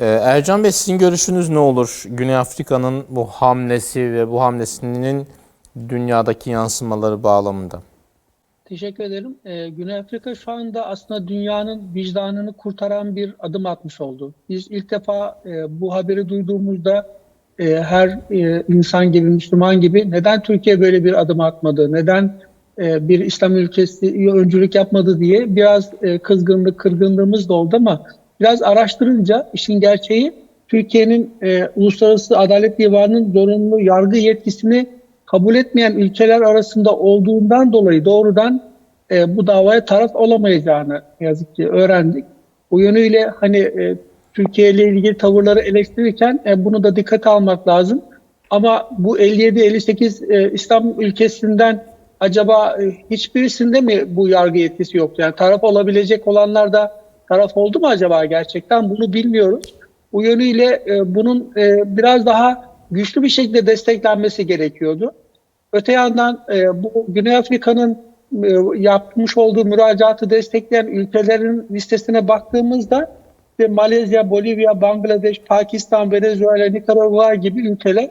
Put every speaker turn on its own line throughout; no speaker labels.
Ee, Ercan Bey sizin görüşünüz ne olur? Güney Afrika'nın bu hamlesi ve bu hamlesinin dünyadaki yansımaları bağlamında.
Teşekkür ederim. Ee, Güney Afrika şu anda aslında dünyanın vicdanını kurtaran bir adım atmış oldu. Biz ilk defa e, bu haberi duyduğumuzda e, her e, insan gibi, Müslüman gibi neden Türkiye böyle bir adım atmadı, neden e, bir İslam ülkesi öncülük yapmadı diye biraz e, kızgınlık, kırgınlığımız da oldu ama biraz araştırınca işin gerçeği Türkiye'nin e, Uluslararası Adalet Divanı'nın zorunlu yargı yetkisini kabul etmeyen ülkeler arasında olduğundan dolayı doğrudan e, bu davaya taraf olamayacağını yazık ki öğrendik. Bu yönüyle hani e, Türkiye ile ilgili tavırları eleştirirken e, bunu da dikkate almak lazım. Ama bu 57-58 e, İslam ülkesinden acaba e, hiçbirisinde mi bu yargı yetkisi yoktu? Yani taraf olabilecek olanlar da taraf oldu mu acaba gerçekten? Bunu bilmiyoruz. Bu yönüyle e, bunun e, biraz daha güçlü bir şekilde desteklenmesi gerekiyordu. Öte yandan e, bu Güney Afrika'nın e, yapmış olduğu müracaatı destekleyen ülkelerin listesine baktığımızda işte Malezya, Bolivya, Bangladeş, Pakistan, Venezuela, Nikaragua gibi ülkeler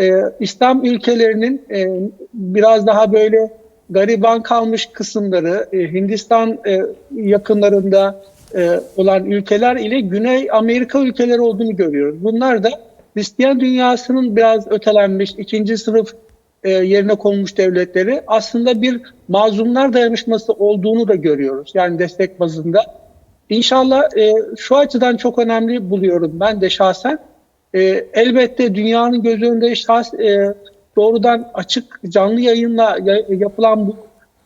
e, İslam ülkelerinin e, biraz daha böyle gariban kalmış kısımları e, Hindistan e, yakınlarında e, olan ülkeler ile Güney Amerika ülkeleri olduğunu görüyoruz. Bunlar da Hristiyan dünyasının biraz ötelenmiş, ikinci sınıf e, yerine konmuş devletleri aslında bir mazlumlar dayanışması olduğunu da görüyoruz. Yani destek bazında. İnşallah e, şu açıdan çok önemli buluyorum ben de şahsen. Elbette dünyanın göz önünde şahs, doğrudan açık canlı yayınla ya- yapılan bu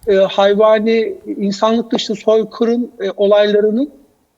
e, hayvani insanlık dışı soykırım e, olaylarının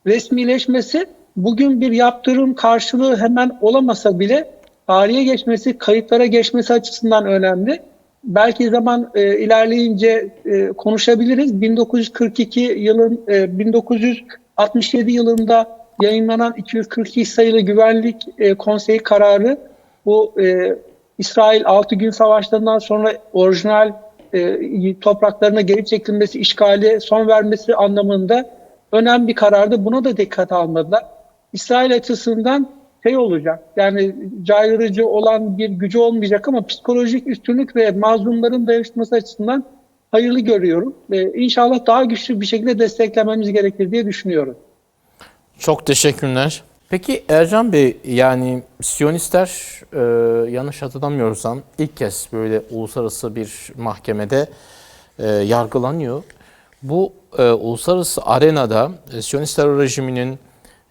resmileşmesi bugün bir yaptırım karşılığı hemen olamasa bile tarihe geçmesi, kayıtlara geçmesi açısından önemli. Belki zaman e, ilerleyince e, konuşabiliriz. 1942 yılın e, 1967 yılında yayınlanan 242 sayılı Güvenlik e, Konseyi kararı bu e, İsrail 6 gün savaşlarından sonra orijinal e, topraklarına geri çekilmesi, işgali son vermesi anlamında önemli bir karardı. Buna da dikkat almadılar. İsrail açısından şey olacak. Yani caydırıcı olan bir gücü olmayacak ama psikolojik üstünlük ve mazlumların dayanışması açısından hayırlı görüyorum. Ve inşallah daha güçlü bir şekilde desteklememiz gerekir diye düşünüyorum.
Çok teşekkürler. Peki Ercan Bey yani Siyonistler e, yanlış hatırlamıyorsam ilk kez böyle uluslararası bir mahkemede e, yargılanıyor. Bu e, uluslararası arenada e, Siyonistler rejiminin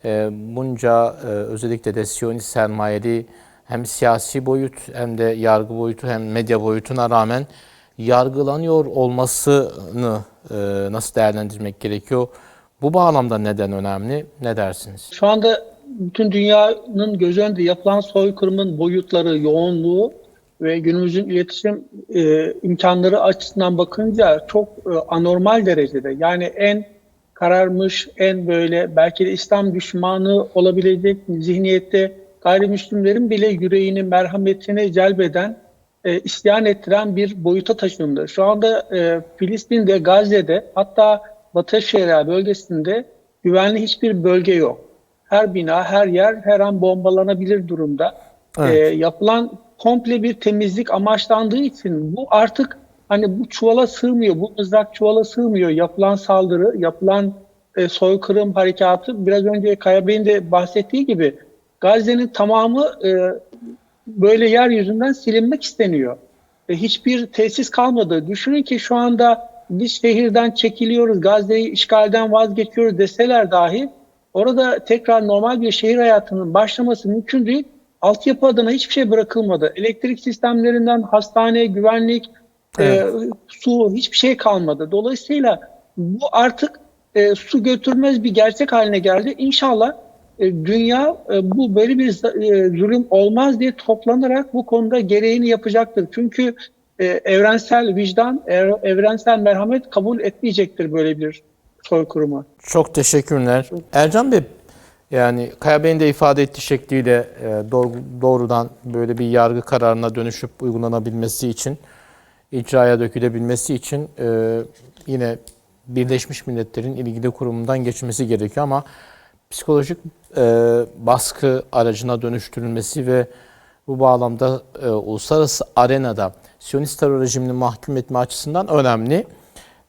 e, bunca e, özellikle de Siyonist sermayeli hem siyasi boyut hem de yargı boyutu hem medya boyutuna rağmen yargılanıyor olmasını e, nasıl değerlendirmek gerekiyor? Bu bağlamda neden önemli? Ne dersiniz?
Şu anda bütün dünyanın göz önünde yapılan soykırımın boyutları, yoğunluğu ve günümüzün iletişim e, imkanları açısından bakınca çok e, anormal derecede. Yani en kararmış, en böyle belki de İslam düşmanı olabilecek zihniyette gayrimüslimlerin bile yüreğini, merhametini celbeden, e, isyan ettiren bir boyuta taşındı. Şu anda e, Filistin'de, Gazze'de hatta Batı Şeria bölgesinde güvenli hiçbir bölge yok. Her bina, her yer her an bombalanabilir durumda.
Evet.
E, yapılan komple bir temizlik amaçlandığı için bu artık hani bu çuvala sığmıyor, bu mızrak çuvala sığmıyor. Yapılan saldırı, yapılan e, soykırım harekatı biraz önce Kaya Bey'in de bahsettiği gibi Gazze'nin tamamı e, böyle yeryüzünden silinmek isteniyor. E, hiçbir tesis kalmadı. Düşünün ki şu anda biz şehirden çekiliyoruz, Gazze'yi işgalden vazgeçiyoruz deseler dahi orada tekrar normal bir şehir hayatının başlaması mümkün değil. Altyapı adına hiçbir şey bırakılmadı. Elektrik sistemlerinden hastane, güvenlik,
Evet.
e, su hiçbir şey kalmadı. Dolayısıyla bu artık e, su götürmez bir gerçek haline geldi. İnşallah e, dünya e, bu böyle bir e, zulüm olmaz diye toplanarak bu konuda gereğini yapacaktır. Çünkü e, evrensel vicdan, ev- evrensel merhamet kabul etmeyecektir böyle bir soykırımı.
Çok teşekkürler. Ercan Bey, yani Kaya Bey'in de ifade ettiği şekliyle e, doğru- doğrudan böyle bir yargı kararına dönüşüp uygulanabilmesi için, icraya dökülebilmesi için e, yine Birleşmiş Milletler'in ilgili kurumundan geçmesi gerekiyor ama psikolojik e, baskı aracına dönüştürülmesi ve bu bağlamda e, uluslararası arenada Siyonist terör rejimini mahkum etme açısından önemli.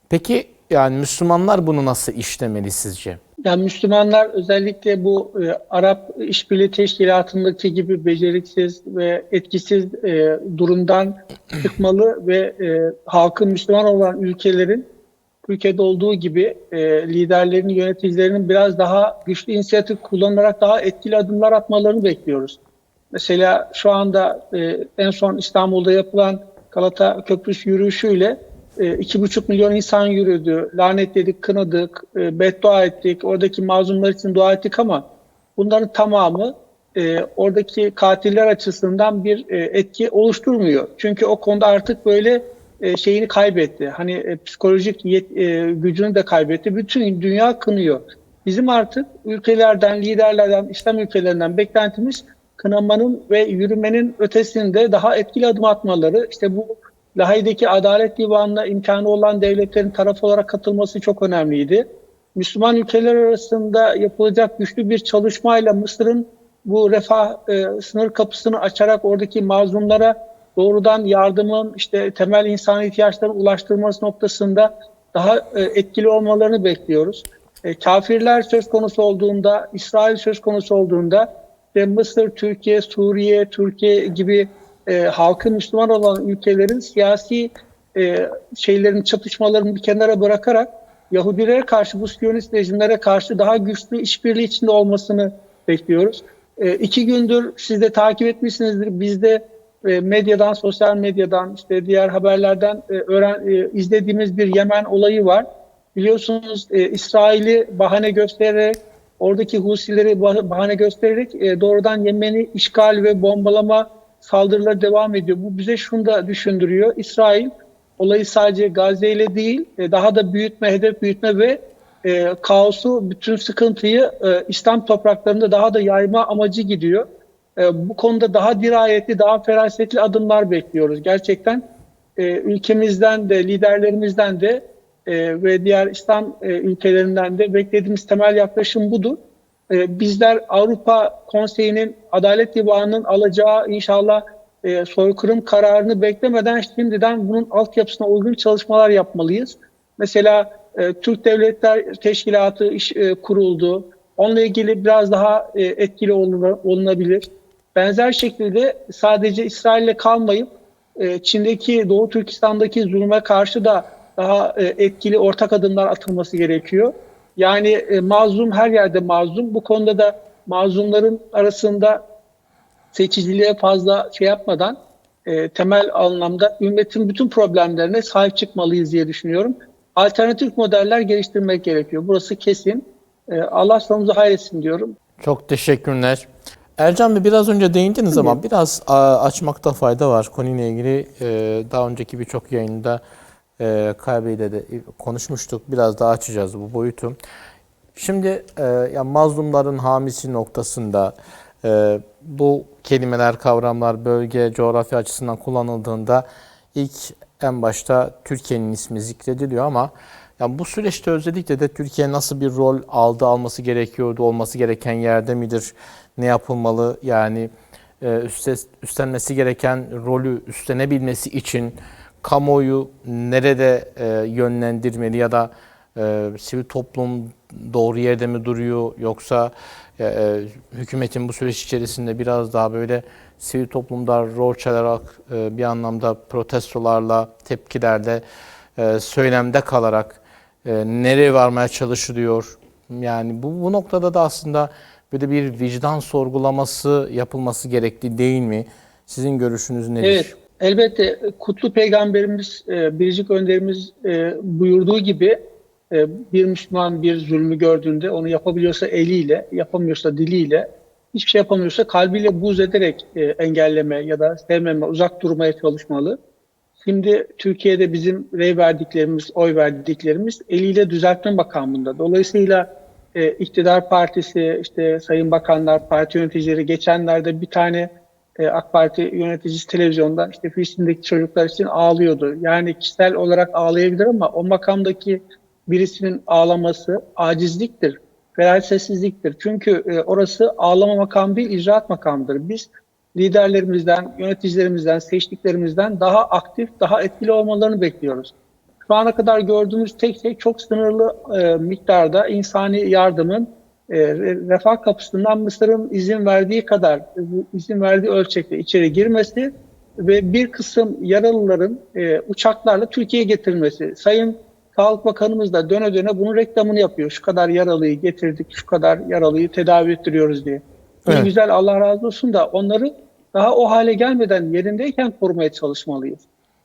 Peki yani Müslümanlar bunu nasıl işlemeli sizce?
Yani Müslümanlar özellikle bu e, Arap İşbirliği Teşkilatı'ndaki gibi beceriksiz ve etkisiz e, durumdan çıkmalı ve e, halkın Müslüman olan ülkelerin ülkede olduğu gibi e, liderlerin, yöneticilerinin biraz daha güçlü inisiyatif kullanarak daha etkili adımlar atmalarını bekliyoruz. Mesela şu anda e, en son İstanbul'da yapılan Galata Köprüsü yürüyüşüyle iki buçuk milyon insan yürüdü. Lanetledik, kınadık, e, beddua ettik. Oradaki mazlumlar için dua ettik ama bunların tamamı e, oradaki katiller açısından bir e, etki oluşturmuyor. Çünkü o konuda artık böyle e, şeyini kaybetti. Hani e, psikolojik yet, e, gücünü de kaybetti. Bütün dünya kınıyor. Bizim artık ülkelerden, liderlerden, İslam ülkelerinden beklentimiz kınamanın ve yürümenin ötesinde daha etkili adım atmaları. İşte bu Lahey'deki Adalet Divanı'na imkanı olan devletlerin taraf olarak katılması çok önemliydi. Müslüman ülkeler arasında yapılacak güçlü bir çalışmayla Mısır'ın bu refah e, sınır kapısını açarak oradaki mazlumlara doğrudan yardımın işte temel insan ihtiyaçlarını ulaştırması noktasında daha e, etkili olmalarını bekliyoruz. E, kafirler söz konusu olduğunda, İsrail söz konusu olduğunda ve Mısır, Türkiye, Suriye, Türkiye gibi e, halkı Müslüman olan ülkelerin siyasi e, şeylerin çatışmalarını bir kenara bırakarak Yahudilere karşı bu Siyonist rejimlere karşı daha güçlü işbirliği içinde olmasını bekliyoruz. E, iki gündür siz de takip etmişsinizdir. Biz de e, medyadan, sosyal medyadan, işte diğer haberlerden e, öğren, e, izlediğimiz bir Yemen olayı var. Biliyorsunuz e, İsrail'i bahane göstererek, oradaki Husileri bahane göstererek e, doğrudan Yemen'i işgal ve bombalama saldırıları devam ediyor. Bu bize şunu da düşündürüyor. İsrail olayı sadece Gazze ile değil, e, daha da büyütme, hedef büyütme ve e, kaosu, bütün sıkıntıyı e, İslam topraklarında daha da yayma amacı gidiyor. E, bu konuda daha dirayetli, daha ferasetli adımlar bekliyoruz. Gerçekten e, ülkemizden de, liderlerimizden de e, ve diğer İslam e, ülkelerinden de beklediğimiz temel yaklaşım budur. E, bizler Avrupa Konseyi'nin Adalet Divanı'nın alacağı inşallah e, soykırım kararını beklemeden şimdiden bunun altyapısına uygun çalışmalar yapmalıyız. Mesela e, Türk Devletler Teşkilatı iş, e, kuruldu. Onunla ilgili biraz daha e, etkili olunabilir. Benzer şekilde sadece İsrail'le kalmayıp Çin'deki Doğu Türkistan'daki zulme karşı da daha etkili ortak adımlar atılması gerekiyor. Yani e, mazlum her yerde mazlum. Bu konuda da mazlumların arasında seçiciliğe fazla şey yapmadan e, temel anlamda ümmetin bütün problemlerine sahip çıkmalıyız diye düşünüyorum. Alternatif modeller geliştirmek gerekiyor. Burası kesin. E, Allah sonumuzu hayretsin diyorum.
Çok teşekkürler. Ercan Bey biraz önce değindiniz ama biraz açmakta fayda var. Konuyla ilgili e, daha önceki birçok yayında e, Kabe'yle de konuşmuştuk. Biraz daha açacağız bu boyutu. Şimdi e, ya mazlumların hamisi noktasında e, bu kelimeler, kavramlar bölge, coğrafya açısından kullanıldığında ilk en başta Türkiye'nin ismi zikrediliyor ama yani bu süreçte özellikle de Türkiye nasıl bir rol aldı, alması gerekiyordu, olması gereken yerde midir, ne yapılmalı? Yani e, üstlenmesi gereken rolü üstlenebilmesi için kamuoyu nerede e, yönlendirmeli ya da e, sivil toplum doğru yerde mi duruyor yoksa e, e, hükümetin bu süreç içerisinde biraz daha böyle sivil toplumda rol çalarak e, bir anlamda protestolarla, tepkilerle, e, söylemde kalarak e, nereye varmaya çalışılıyor? Yani bu, bu noktada da aslında böyle bir vicdan sorgulaması yapılması gerektiği değil mi? Sizin görüşünüz nedir?
Evet, elbette kutlu peygamberimiz, e, biricik önderimiz e, buyurduğu gibi e, bir Müslüman bir zulmü gördüğünde onu yapabiliyorsa eliyle, yapamıyorsa diliyle, hiçbir şey yapamıyorsa kalbiyle buz ederek e, engelleme ya da sevmeme, uzak durmaya çalışmalı. Şimdi Türkiye'de bizim rey verdiklerimiz, oy verdiklerimiz eliyle düzeltme makamında. Dolayısıyla e, iktidar partisi, işte sayın bakanlar, parti yöneticileri geçenlerde bir tane e, AK Parti yöneticisi televizyonda işte Filistin'deki çocuklar için ağlıyordu. Yani kişisel olarak ağlayabilir ama o makamdaki birisinin ağlaması acizliktir. ferasetsizliktir. Çünkü e, orası ağlama makamı değil, icraat makamıdır. Biz liderlerimizden, yöneticilerimizden, seçtiklerimizden daha aktif, daha etkili olmalarını bekliyoruz. Şu ana kadar gördüğümüz tek şey çok sınırlı e, miktarda insani yardımın e, refah kapısından Mısır'ın izin verdiği kadar, izin verdiği ölçekte içeri girmesi ve bir kısım yaralıların e, uçaklarla Türkiye'ye getirilmesi. Sayın Sağlık Bakanımız da döne döne bunun reklamını yapıyor. Şu kadar yaralıyı getirdik, şu kadar yaralıyı tedavi ettiriyoruz diye.
Evet.
güzel Allah razı olsun da onları daha o hale gelmeden yerindeyken korumaya çalışmalıyız.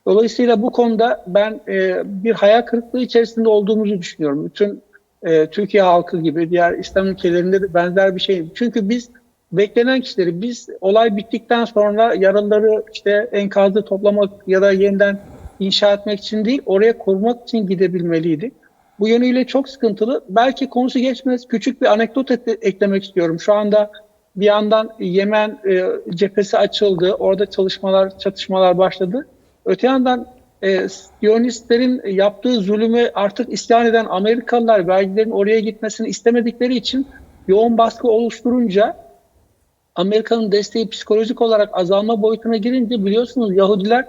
Dolayısıyla bu konuda ben e, bir hayal kırıklığı içerisinde olduğumuzu düşünüyorum. Bütün e, Türkiye halkı gibi diğer İslam ülkelerinde de benzer bir şey. Çünkü biz beklenen kişileri biz olay bittikten sonra yaralıları işte enkazı toplamak ya da yeniden inşa etmek için değil oraya korumak için gidebilmeliydik. Bu yönüyle çok sıkıntılı. Belki konusu geçmez. Küçük bir anekdot et- eklemek istiyorum. Şu anda bir yandan Yemen e, cephesi açıldı. Orada çalışmalar, çatışmalar başladı. Öte yandan e, Siyonistlerin yaptığı zulüme artık isyan eden Amerikalılar vergilerin oraya gitmesini istemedikleri için yoğun baskı oluşturunca Amerika'nın desteği psikolojik olarak azalma boyutuna girince biliyorsunuz Yahudiler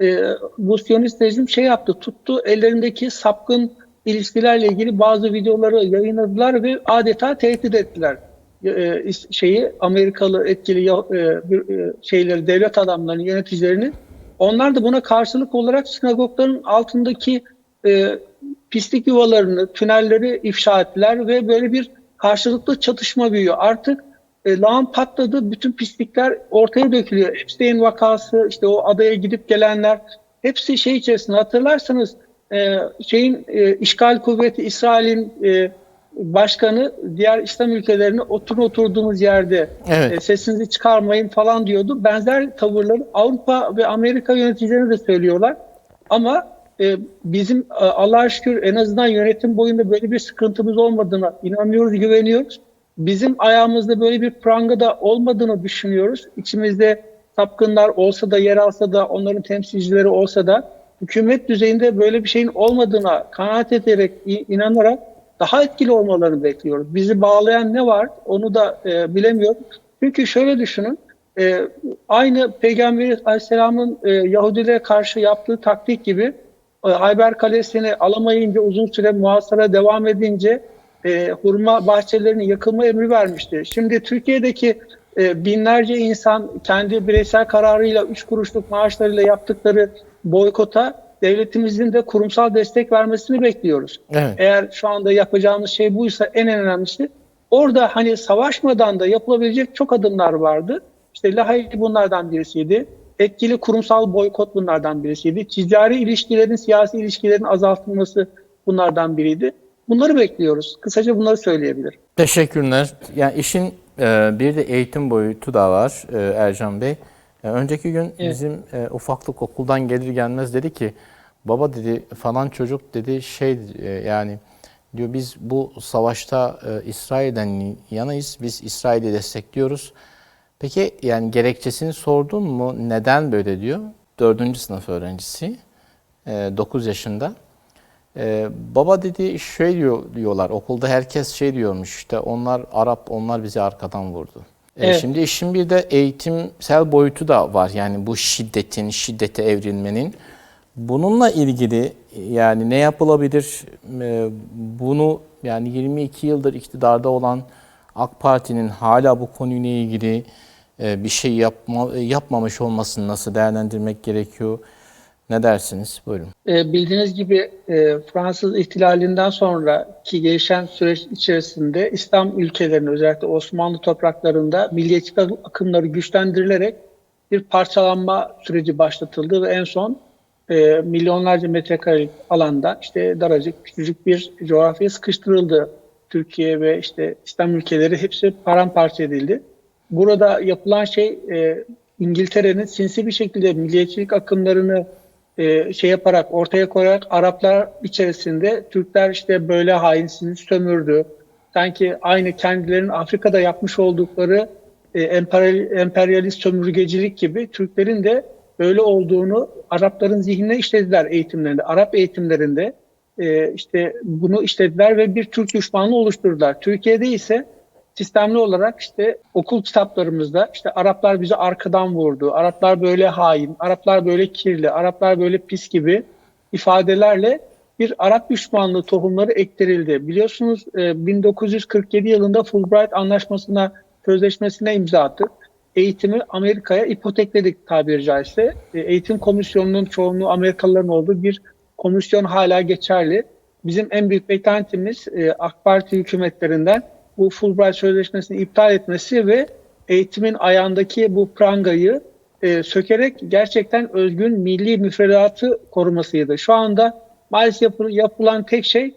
e, bu Siyonist rejim şey yaptı, tuttu ellerindeki sapkın ilişkilerle ilgili bazı videoları yayınladılar ve adeta tehdit ettiler. E, is- şeyi Amerikalı etkili e, e, şeyleri devlet adamlarını, yöneticilerini onlar da buna karşılık olarak sinagogların altındaki e, pislik yuvalarını, tünelleri ifşa ettiler ve böyle bir karşılıklı çatışma büyüyor. Artık e, lağım patladı, bütün pislikler ortaya dökülüyor. Epstein vakası, işte o adaya gidip gelenler, hepsi şey içerisinde. Hatırlarsanız e, şeyin e, işgal kuvveti İsrail'in e, başkanı diğer İslam ülkelerine oturun oturduğumuz yerde
Evet.
e, sesinizi çıkarmayın falan diyordu. Benzer tavırları Avrupa ve Amerika yöneticilerine de söylüyorlar. Ama e, bizim e, Allah'a şükür en azından yönetim boyunda böyle bir sıkıntımız olmadığına inanıyoruz, güveniyoruz. Bizim ayağımızda böyle bir pranga da olmadığını düşünüyoruz. İçimizde sapkınlar olsa da, yer alsa da, onların temsilcileri olsa da hükümet düzeyinde böyle bir şeyin olmadığına kanaat ederek, inanarak daha etkili olmalarını bekliyoruz. Bizi bağlayan ne var onu da e, bilemiyorum. Çünkü şöyle düşünün, e, aynı Peygamber Aleyhisselam'ın e, Yahudilere karşı yaptığı taktik gibi e, Hayber Kalesi'ni alamayınca uzun süre muhasara devam edince e, hurma bahçelerinin yakılma emri vermişti. Şimdi Türkiye'deki e, binlerce insan kendi bireysel kararıyla 3 kuruşluk maaşlarıyla yaptıkları boykota devletimizin de kurumsal destek vermesini bekliyoruz.
Evet.
Eğer şu anda yapacağımız şey buysa en önemlisi orada hani savaşmadan da yapılabilecek çok adımlar vardı. İşte Lahey bunlardan birisiydi. Etkili kurumsal boykot bunlardan birisiydi. Ticari ilişkilerin, siyasi ilişkilerin azaltılması bunlardan biriydi. Bunları bekliyoruz. Kısaca bunları söyleyebilirim.
Teşekkürler. Yani işin e, bir de eğitim boyutu da var e, Ercan Bey. E, önceki gün bizim e, ufaklık okuldan gelir gelmez dedi ki baba dedi falan çocuk dedi şey e, yani diyor biz bu savaşta e, İsrail'den yanayız. Biz İsrail'i destekliyoruz. Peki yani gerekçesini sordun mu? Neden böyle diyor? Dördüncü sınıf öğrencisi. 9 yaşında. Ee, baba dedi şey diyor, diyorlar okulda herkes şey diyormuş işte onlar Arap onlar bizi arkadan vurdu. Ee,
Evet.
Şimdi işin bir de eğitimsel boyutu da var yani bu şiddetin şiddete evrilmenin. Bununla ilgili yani ne yapılabilir? Ee, bunu yani 22 yıldır iktidarda olan AK Parti'nin hala bu konuyla ilgili e, bir şey yapma, yapmamış olmasını nasıl değerlendirmek gerekiyor? Ne dersiniz? Buyurun.
E, bildiğiniz gibi e, Fransız ihtilalinden sonraki gelişen süreç içerisinde İslam ülkelerinin özellikle Osmanlı topraklarında milliyetçi akımları güçlendirilerek bir parçalanma süreci başlatıldı ve en son e, milyonlarca metrekarelik alanda işte daracık küçücük bir coğrafyaya sıkıştırıldı. Türkiye ve işte İslam ülkeleri hepsi paramparça edildi. Burada yapılan şey e, İngiltere'nin sinsi bir şekilde milliyetçilik akımlarını e, şey yaparak ortaya koyarak Araplar içerisinde Türkler işte böyle hainsiniz sömürdü. Sanki aynı kendilerinin Afrika'da yapmış oldukları e, emperyal- emperyalist sömürgecilik gibi Türklerin de böyle olduğunu Arapların zihnine işlediler eğitimlerinde. Arap eğitimlerinde e, işte bunu işlediler ve bir Türk düşmanlığı oluşturdular. Türkiye'de ise sistemli olarak işte okul kitaplarımızda işte Araplar bizi arkadan vurdu, Araplar böyle hain, Araplar böyle kirli, Araplar böyle pis gibi ifadelerle bir Arap düşmanlığı tohumları ektirildi. Biliyorsunuz e, 1947 yılında Fulbright Anlaşması'na, sözleşmesine imza attık. Eğitimi Amerika'ya ipotekledik tabiri caizse. E, Eğitim komisyonunun çoğunluğu Amerikalıların olduğu bir komisyon hala geçerli. Bizim en büyük beklentimiz e, AK Parti hükümetlerinden bu Fulbright Sözleşmesi'ni iptal etmesi ve eğitimin ayağındaki bu prangayı e, sökerek gerçekten özgün milli müfredatı korumasıydı. Şu anda maalesef yapı- yapılan tek şey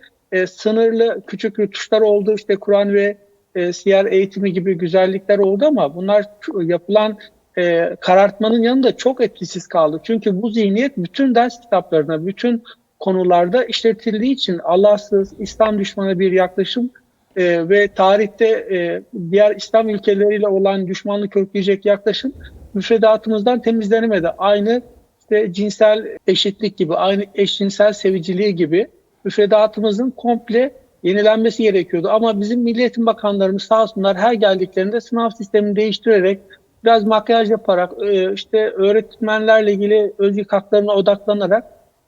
sınırlı küçük yutuşlar oldu. İşte Kur'an ve e, siyer eğitimi gibi güzellikler oldu ama bunlar yapılan e, karartmanın yanında çok etkisiz kaldı. Çünkü bu zihniyet bütün ders kitaplarına, bütün konularda işletildiği için Allahsız, İslam düşmanı bir yaklaşım e, ve tarihte e, diğer İslam ülkeleriyle olan düşmanlık kökleyecek yaklaşım müfredatımızdan temizlenemedi. Aynı işte cinsel eşitlik gibi, aynı eşcinsel seviciliği gibi müfredatımızın komple yenilenmesi gerekiyordu. Ama bizim Milli Eğitim Bakanlarımız sağ olsunlar her geldiklerinde sınav sistemini değiştirerek biraz makyaj yaparak e, işte öğretmenlerle ilgili özgürlük haklarına odaklanarak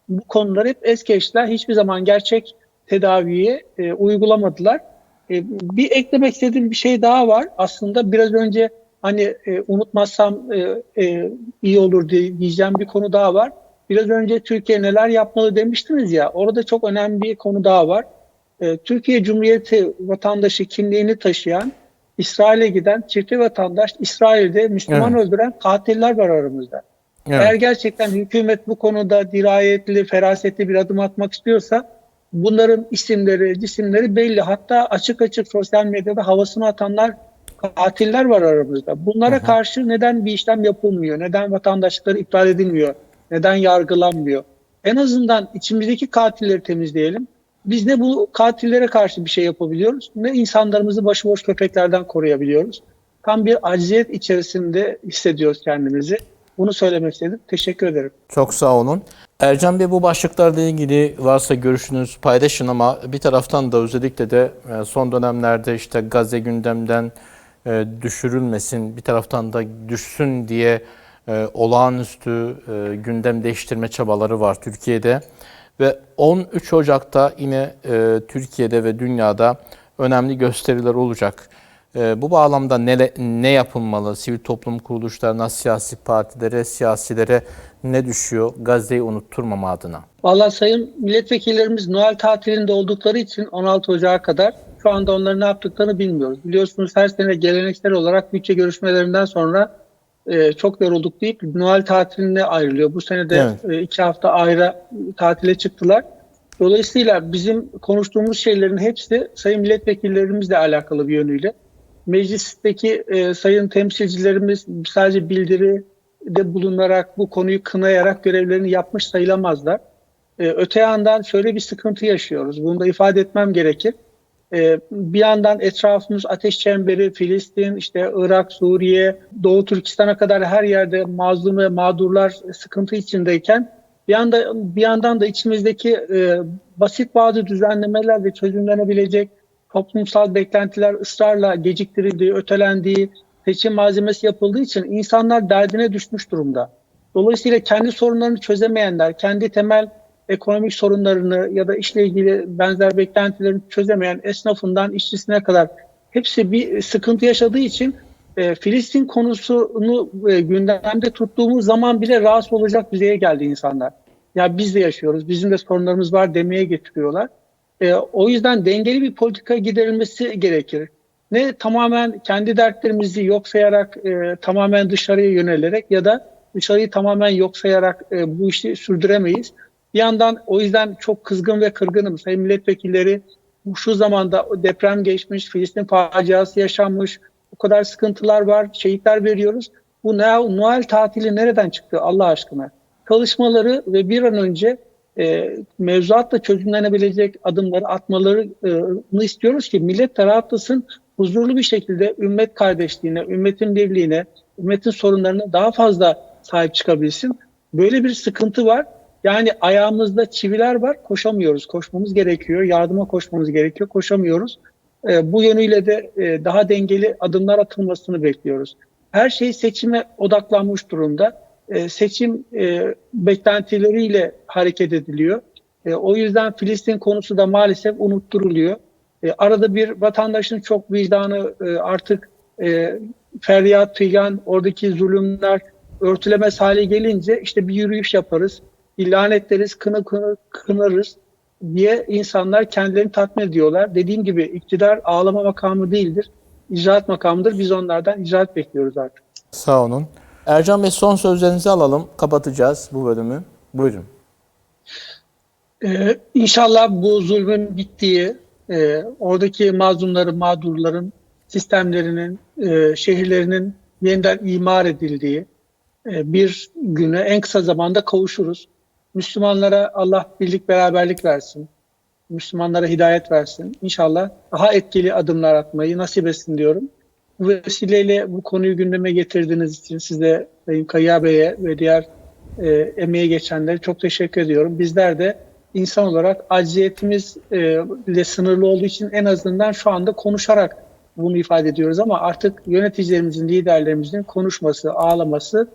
bu konuları hep es geçtiler. Hiçbir zaman gerçek tedaviyi e, uygulamadılar. E, bir eklemek istediğim bir şey daha var. Aslında biraz önce hani unutmazsam iyi olur diye diyeceğim bir konu daha var. Biraz önce Türkiye neler yapmalı demiştiniz ya. Orada çok önemli bir konu daha var. E, Türkiye Cumhuriyeti vatandaşı kimliğini taşıyan, İsrail'e giden çifte vatandaş, İsrail'de Müslüman
Evet.
öldüren katiller var aramızda.
Evet.
Eğer gerçekten hükümet bu konuda dirayetli, ferasetli bir adım atmak istiyorsa bunların isimleri, cisimleri belli. Hatta açık açık sosyal medyada havasını atanlar, katiller var aramızda. Bunlara karşı neden bir işlem yapılmıyor? Neden vatandaşlıkları iptal edilmiyor? Neden yargılanmıyor? En azından içimizdeki katilleri temizleyelim. Biz ne bu katillere karşı bir şey yapabiliyoruz ne insanlarımızı başıboş köpeklerden koruyabiliyoruz. Tam bir acziyet içerisinde hissediyoruz kendimizi. Bunu söylemek istedim. Teşekkür ederim.
Çok sağ olun. Ercan Bey bu başlıklarla ilgili varsa görüşünüz paylaşın ama bir taraftan da özellikle de e, son dönemlerde işte Gazze gündemden e, düşürülmesin, bir taraftan da düşsün diye e, olağanüstü gündem değiştirme çabaları var Türkiye'de. Ve 13 Ocak'ta yine e, Türkiye'de ve dünyada önemli gösteriler olacak. E, bu bağlamda ne, ne yapılmalı? Sivil toplum kuruluşlarına, siyasi partilere, siyasilere ne düşüyor Gazze'yi unutturmama adına?
Vallahi sayın milletvekillerimiz Noel tatilinde oldukları için 16 Ocak'a kadar şu anda onların ne yaptıklarını bilmiyoruz. Biliyorsunuz her sene geleneksel olarak bütçe görüşmelerinden sonra e, çok yorulduk deyip Noel tatiline ayrılıyor. Bu sene de
Evet.
e, iki hafta ayrı tatile çıktılar. Dolayısıyla bizim konuştuğumuz şeylerin hepsi sayın milletvekillerimizle alakalı bir yönüyle. Meclisteki e, sayın temsilcilerimiz sadece bildiri de bulunarak bu konuyu kınayarak görevlerini yapmış sayılamazlar. Ee, öte yandan şöyle bir sıkıntı yaşıyoruz. Bunu da ifade etmem gerekir. Ee, bir yandan etrafımız ateş çemberi, Filistin, işte Irak, Suriye, Doğu Türkistan'a kadar her yerde mazlum ve mağdurlar sıkıntı içindeyken bir yanda bir yandan da içimizdeki e, basit bazı düzenlemeler ve çözümlenebilecek toplumsal beklentiler ısrarla geciktirildiği, ötelendiği, seçim malzemesi yapıldığı için insanlar derdine düşmüş durumda. Dolayısıyla kendi sorunlarını çözemeyenler, kendi temel ekonomik sorunlarını ya da işle ilgili benzer beklentilerini çözemeyen esnafından işçisine kadar hepsi bir sıkıntı yaşadığı için e, Filistin konusunu e, gündemde tuttuğumuz zaman bile rahatsız olacak düzeye geldi insanlar. Ya biz de yaşıyoruz, bizim de sorunlarımız var demeye getiriyorlar. E, o yüzden dengeli bir politika giderilmesi gerekir. Ne tamamen kendi dertlerimizi yok sayarak, e, tamamen dışarıya yönelerek ya da dışarıyı tamamen yok sayarak e, bu işi sürdüremeyiz. Bir yandan o yüzden çok kızgın ve kırgınım. Sayın milletvekilleri şu zamanda deprem geçmiş, Filistin faciası yaşanmış, o kadar sıkıntılar var, şehitler veriyoruz. Bu Noel, tatili nereden çıktı Allah aşkına? Çalışmaları ve bir an önce e, mevzuatla çözümlenebilecek adımları atmalarını istiyoruz ki millet rahatlasın, huzurlu bir şekilde ümmet kardeşliğine, ümmetin birliğine, ümmetin sorunlarına daha fazla sahip çıkabilsin. Böyle bir sıkıntı var. Yani ayağımızda çiviler var, koşamıyoruz. Koşmamız gerekiyor, yardıma koşmamız gerekiyor, koşamıyoruz. E, bu yönüyle de e, daha dengeli adımlar atılmasını bekliyoruz. Her şey seçime odaklanmış durumda. E, seçim e, beklentileriyle hareket ediliyor. E, o yüzden Filistin konusu da maalesef unutturuluyor. E, arada bir vatandaşın çok vicdanı e, artık e, feryat, figan, oradaki zulümler örtülemez hale gelince işte bir yürüyüş yaparız, ilan ederiz, kını kını kınarız diye insanlar kendilerini tatmin ediyorlar. Dediğim gibi iktidar ağlama makamı değildir, icraat makamıdır. Biz onlardan icraat bekliyoruz artık.
Sağ olun. Ercan Bey son sözlerinizi alalım. Kapatacağız bu bölümü. Buyurun.
Ee, inşallah bu zulmün bittiği, e, oradaki mazlumların, mağdurların sistemlerinin, e, şehirlerinin yeniden imar edildiği e, bir güne en kısa zamanda kavuşuruz. Müslümanlara Allah birlik beraberlik versin. Müslümanlara hidayet versin. İnşallah daha etkili adımlar atmayı nasip etsin diyorum. Bu vesileyle bu konuyu gündeme getirdiğiniz için size Sayın Kaya Bey'e ve diğer e, emeği geçenlere çok teşekkür ediyorum. Bizler de insan olarak acziyetimizle sınırlı olduğu için en azından şu anda konuşarak bunu ifade ediyoruz ama artık yöneticilerimizin, liderlerimizin konuşması, ağlaması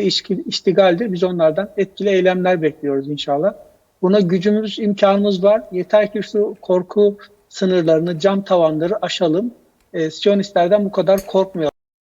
İşki- iştigaldir. Biz onlardan etkili eylemler bekliyoruz inşallah. Buna gücümüz, imkanımız var. Yeter ki şu korku sınırlarını, cam tavanları aşalım. E, Siyonistlerden bu kadar korkmayalım.